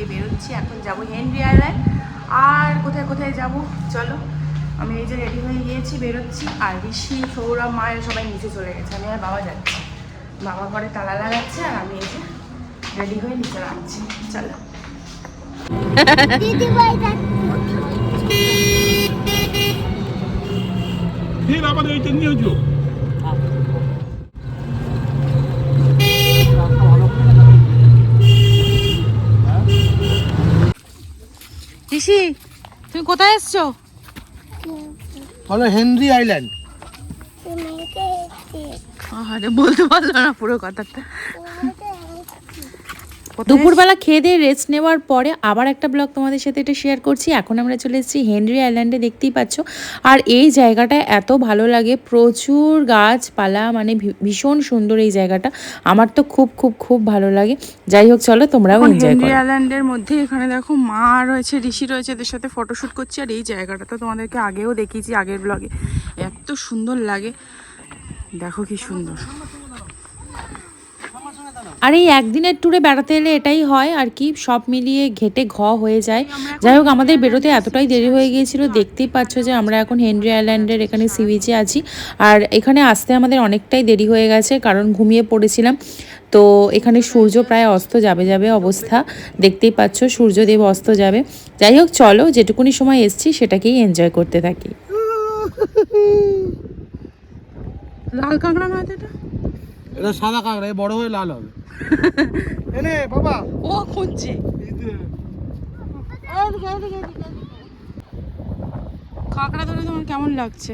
হয়ে বেরোচ্ছি, এখন যাব হেনরি আইল্যান্ড আর কোথায় কোথায় যাব? চলো, আমি এই যে রেডি হয়ে গিয়েছি, বেরোচ্ছি। আর ঋষি, সৌরভ মায়ের সবাই নিচে চলে গেছে। আমি আর বাবা যাচ্ছি। বাবা ঘরে তালা লাগাচ্ছে আর আমি এই যে রেডি হয়ে নিচে নামছি। চলো। আবার এইটা নিয়ে ঋষি তুমি কোথায় এসছো? হলো হেনরি আইল্যান্ড। আরে বলতে পারল না পুরো কথাটা। দুপুরবেলা খেয়ে দিয়ে রেস্ট নেওয়ার পরে আবার একটা ব্লগ তোমাদের সাথে এটা শেয়ার করছি। এখন আমরা চলে এসেছি হেনরি আইল্যান্ডে দেখতেই পাচ্ছ। আর এই জায়গাটা এত ভালো লাগে প্রচুর গাছপালা মানে ভীষণ সুন্দর এই জায়গাটা। আমার তো খুব খুব খুব ভালো লাগে। যাই হোক চলো তোমরাও এনজয় হেনরি করো। আইল্যান্ডের মধ্যে এখানে দেখো মা রয়েছে ঋষি রয়েছে এদের সাথে ফটোশ্যুট করছি। আর এই জায়গাটা তো তোমাদেরকে আগেও দেখিয়েছি আগের ব্লগে এত সুন্দর লাগে। দেখো কি সুন্দর। আর এই একদিনের ট্যুরে বেড়াতে এলে এটাই হয় আর কি সব মিলিয়ে ঘেটে ঘ হয়ে যায়। যাই হোক আমাদের বেরোতে এতটাই দেরি হয়ে গিয়েছিল দেখতেই পাচ্ছ যে আমরা এখন হেনরি আইল্যান্ডের এখানে সি বিচে আছি। আর এখানে আসতে আমাদের অনেকটাই দেরি হয়ে গেছে কারণ ঘুমিয়ে পড়েছিলাম। তো এখানে সূর্য প্রায় অস্ত যাবে যাবে অবস্থা। দেখতেই পাচ্ছ সূর্যদেব অস্ত যাবে। যাই হোক চলো যেটুকুনি সময় এসছি সেটাকেই এনজয় করতে থাকি। লাল কাঁকড়া নয় তো এটা? এটা সাদা কাঁকড়া এ বড় হয়ে লাল হবে। এনে বাবা। ও খুঁজছে। কাঁকড়া ধরে তোমার কেমন লাগছে?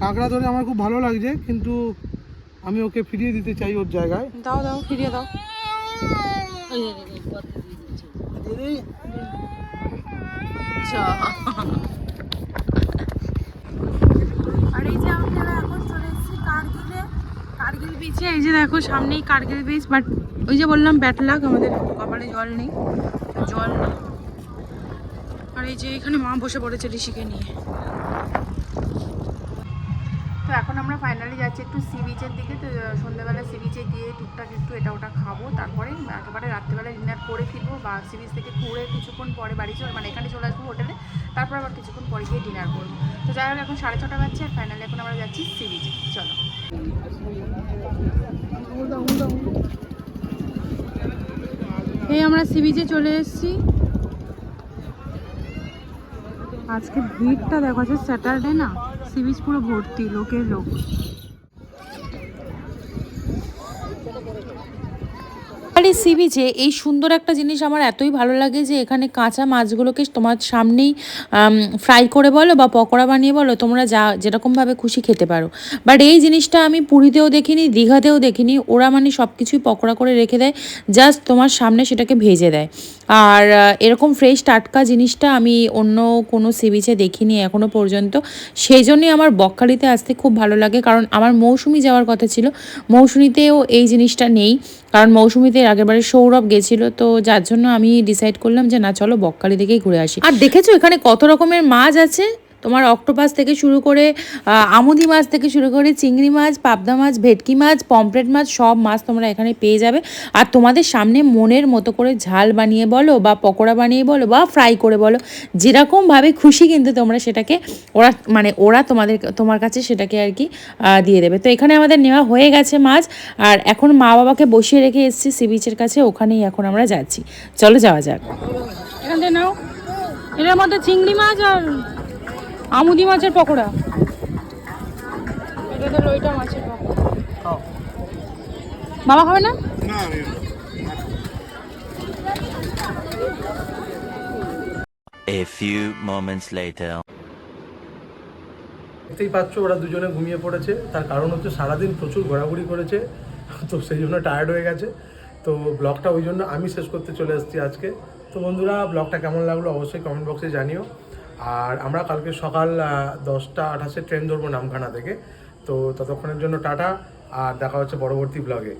কাঁকড়া ধরে আমার খুব ভালো লাগছে কিন্তু আমি ওকে ফিরিয়ে দিতে চাই ওর জায়গায়। দাও দাও ফিরিয়ে দাও। আর এই যে আমরা এখন চলে এসেছি কার্গিলে বিচে এই যে দেখো সামনেই কার্গিল বিচ বাট ওই যে বললাম ব্যাটলাক আমাদের কপালে জল নেই জল নেই। আর এই যে এখানে মা বসে পড়েছে ঋষিকে নিয়ে। তো এখন আমরা ফাইনালি যাচ্ছি একটু সি বিচের দিকে, তো সন্ধ্যাবেলা সি বিচে গিয়ে টুকটাক একটু এটা ওটা খাব, তারপরে একেবারে রাত্রেবেলা ডিনার করে ফিরবো, বা সি বিচ থেকে ঘুরে কিছুক্ষণ পরে বাড়ি চলে মানে এখানে চলে আসব হোটেলে তারপর আবার কিছুক্ষণ পরে গিয়ে ডিনার করব। তো যাই হোক, এখন সাড়ে ছটা বাজছে, আর ফাইনালি এখন আমরা যাচ্ছি সি বিচে চলো। এই আমরা সি বিচে চলে এসেছি। আজকে ভিড়টা দেখো আছে স্যাটারডে না, সি বিচ পুরো ভর্তি, লোকের লোক। এই সি বিচে এই সুন্দর একটা জিনিস আমার এতই ভালো লাগে যে এখানে কাঁচা মাছগুলোকে তোমার সামনেই ফ্রাই করে বলো বা পকোড়া বানিয়ে বলো, তোমরা যা যেরকমভাবে খুশি খেতে পারো। বাট এই জিনিসটা আমি পুরীতেও দেখিনি, দীঘাতেও দেখিনি। ওরা মানে সব কিছুই পকোড়া করে রেখে দেয় জাস্ট তোমার সামনে সেটাকে ভেজে দেয়। আর এরকম ফ্রেশ টাটকা জিনিসটা আমি অন্য কোনো সি বিচে দেখিনি এখনও পর্যন্ত। সেই জন্যই আমার বকখালিতে আসতে খুব ভালো লাগে। কারণ আমার মৌসুমি যাওয়ার কথা ছিল, মৌসুমিতেও এই জিনিসটা নেই। কারণ মৌসুমিতে এর আগের বারে সৌরভ গেছিল, তো যার জন্য আমি ডিসাইড করলাম যে না, চলো বকখালি থেকেই ঘুরে আসি। আর দেখেছ এখানে কত রকমের মাছ আছে? তোমার অক্টোপাস থেকে শুরু করে আমুদি মাছ থেকে শুরু করে চিংড়ি মাছ, পাবদা মাছ, ভেটকি মাছ পমপ্লেট মাছ, সব মাছ তোমরা এখানে পেয়ে যাবে। আর তোমাদের সামনে মনের মতো করে ঝাল বানিয়ে বলো বা পকোড়া বানিয়ে বলো বা ফ্রাই করে বলো, যেরকমভাবে খুশি কিন্তু তোমরা সেটাকে ওরা মানে ওরা তোমাদের, তোমার কাছে সেটাকে আর কি দিয়ে দেবে। তো এখানে আমাদের নেওয়া হয়ে গেছে মাছ, আর এখন মা বাবাকে বসিয়ে রেখে এসেছি সি বিচের কাছে, ওখানেই এখন আমরা যাচ্ছি। চলো যাওয়া যাক। এখান থেকে নাও। এটার মধ্যে চিংড়ি মাছ আর আমুদি মাছের পকোড়া। এটাতে লইটা মাছের পকোড়া। বাবা খাবে না? A few moments later. দেখতেই পাচ্ছ ওরা দুজনে ঘুমিয়ে পড়েছে। তার কারণ হচ্ছে সারাদিন প্রচুর ঘোরাঘুরি করেছে। তো সেই জন্য টায়ার্ড হয়ে গেছে। তো ব্লগটা ওই জন্য আমি শেষ করতে চলে এসেছি আজকে। তো বন্ধুরা ব্লগটা কেমন লাগল অবশ্যই কমেন্ট বক্সে জানিও। আর আমরা কালকে সকাল দশটা আঠাশে ট্রেন ধরবো নামখানা থেকে। তো ততক্ষণের জন্য টাটা, আর দেখা হচ্ছে পরবর্তী ব্লগে